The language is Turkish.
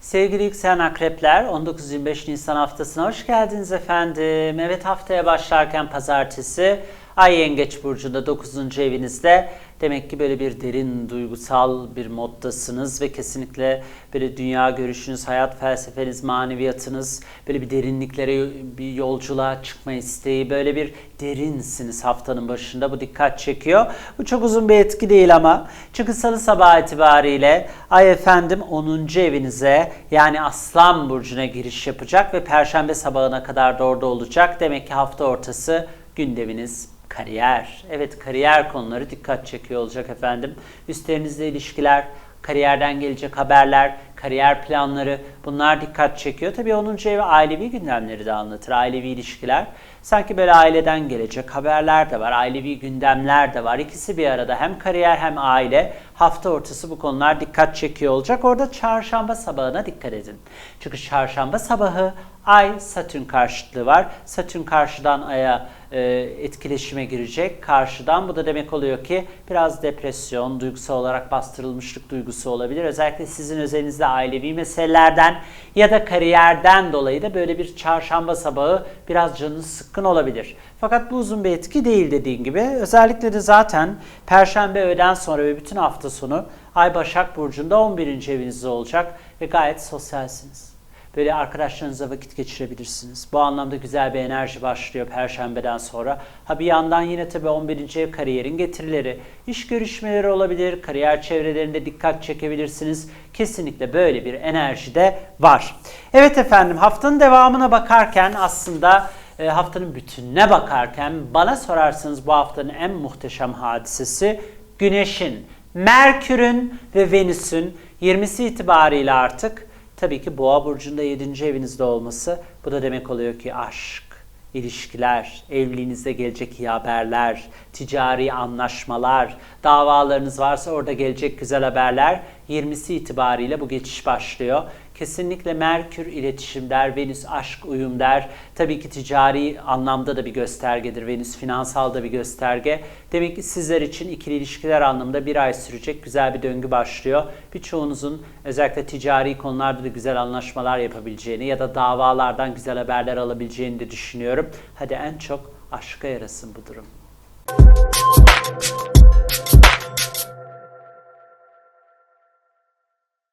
Sevgili yükselen akrepler 19-25 Nisan haftasına hoş geldiniz efendim. Evet haftaya başlarken pazartesi Ay Yengeç Burcu'nda 9. evinizde demek ki böyle bir derin duygusal bir moddasınız ve kesinlikle böyle dünya görüşünüz, hayat felsefeniz, maneviyatınız böyle bir derinliklere bir yolculuğa çıkma isteği böyle bir derinsiniz haftanın başında bu dikkat çekiyor. Bu çok uzun bir etki değil ama çünkü salı sabah itibariyle Ay efendim 10. evinize yani Aslan Burcu'na giriş yapacak ve Perşembe sabahına kadar da orada olacak. Demek ki hafta ortası gündeminiz kariyer. Evet kariyer konuları dikkat çekiyor olacak efendim. Üstlerinizle ilişkiler, kariyerden gelecek haberler, kariyer planları bunlar dikkat çekiyor. Tabii 10. ev ailevi gündemleri de anlatır. Ailevi ilişkiler. Sanki böyle aileden gelecek haberler de var. Ailevi gündemler de var. İkisi bir arada hem kariyer hem aile. Hafta ortası bu konular dikkat çekiyor olacak. Orada çarşamba sabahına dikkat edin. Çünkü çarşamba sabahı Ay Satürn karşıtlığı var. Satürn karşıdan Ay'a e, etkileşime girecek. Karşıdan bu da demek oluyor ki biraz depresyon, duygusal olarak bastırılmışlık duygusu olabilir. Özellikle sizin özelinizde ailevi meselelerden ya da kariyerden dolayı da böyle bir çarşamba sabahı biraz canınız sıkkın olabilir. Fakat bu uzun bir etki değil dediğim gibi. Özellikle de zaten Perşembe öğleden sonra ve bütün hafta sonu Ay Başak Burcu'nda 11. evinizde olacak ve gayet sosyalsiniz. Böyle arkadaşlarınızla vakit geçirebilirsiniz. Bu anlamda güzel bir enerji başlıyor Perşembeden sonra. Ha bir yandan yine tabii 11. ev kariyerin getirileri. İş görüşmeleri olabilir, kariyer çevrelerinde dikkat çekebilirsiniz. Kesinlikle böyle bir enerji de var. Evet efendim haftanın devamına bakarken aslında e, haftanın bütününe bakarken bana sorarsanız bu haftanın en muhteşem hadisesi Güneş'in, Merkür'ün ve Venüs'ün 20'si itibariyle artık tabii ki Boğa burcunda 7. evinizde olması bu da demek oluyor ki aşk, ilişkiler, evliliğinizde gelecek iyi haberler, ticari anlaşmalar, davalarınız varsa orada gelecek güzel haberler 20'si itibariyle bu geçiş başlıyor. Kesinlikle Merkür iletişim der, Venüs aşk uyum der. Tabii ki ticari anlamda da bir göstergedir. Venüs finansal da bir gösterge. Demek ki sizler için ikili ilişkiler anlamında bir ay sürecek güzel bir döngü başlıyor. Birçoğunuzun özellikle ticari konularda da güzel anlaşmalar yapabileceğini ya da davalardan güzel haberler alabileceğini de düşünüyorum. Hadi en çok aşka yarasın bu durum.